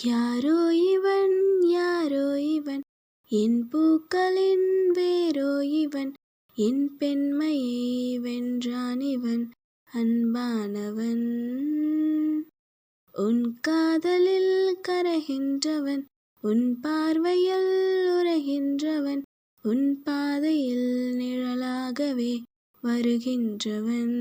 யாரோ இவன் யாரோ இவன். என் பூக்களின் வேரோ இவன். என் பெண்மையை வென்றான் இவன். அன்பானவன். உன் காதலில் கரைகின்றவன். உன் பார்வையில் உரைகின்றவன் உன் பாதையில் நிழலாகவே வருகின்றவன்.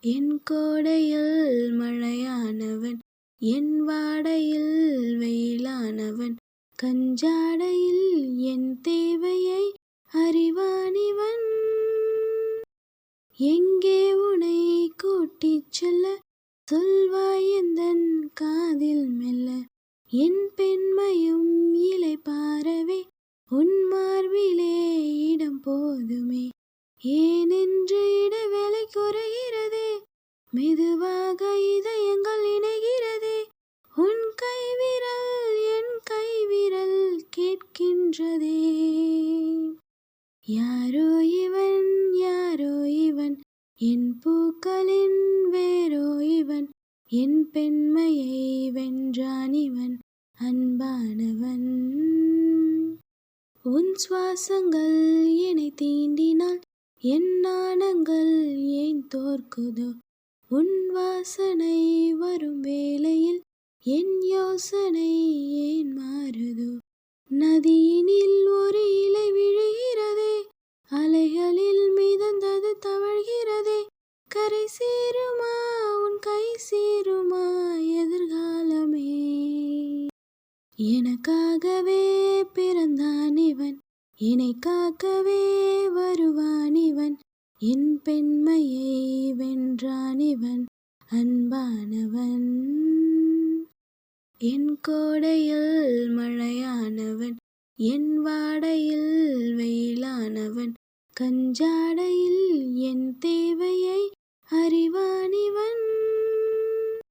என் கோடையில் மழையானவன். என் வாடையில் வெயிலானவன் கஞ்சாடையில் என் தேவையை அறிவானிவன். எங்கே உனை கூட்டிச் செல்ல சொல்வாய் எந்தன் காதில் மெல்ல. என் பெண்மையும் இலை பாரவே உன் மார்பிலே இடம் போதுமே. ஏனென்று இடைவேளை குறைகிறதே மெதுவாக கேட்கின்றதே யாரோ இவன் யாரோ இவன் என் பூக்களின் வேரோ இவன் என் பெண்மையை வென்றான் இவன் அன்பானவன். உன் சுவாசங்கள் என்னை தீண்டினால் என் நாணங்கள் ஏன் தோற்குதோ? உன் வாசனை வரும் வேளையில் என் யோசனை கரை சேருமா? உன் கை சேருமா? எதிர்காலமே. எனக்காகவே பிறந்தான் இவன். என்னை காக்கவே வருவான் இவன். என் பெண்மையை வென்றான் இவன். அன்பானவன். என் கோடையில் மழையானவன். என் வாடையில் வெயிலானவன். கஞ்சாடையில் என் தேவையை அறிவா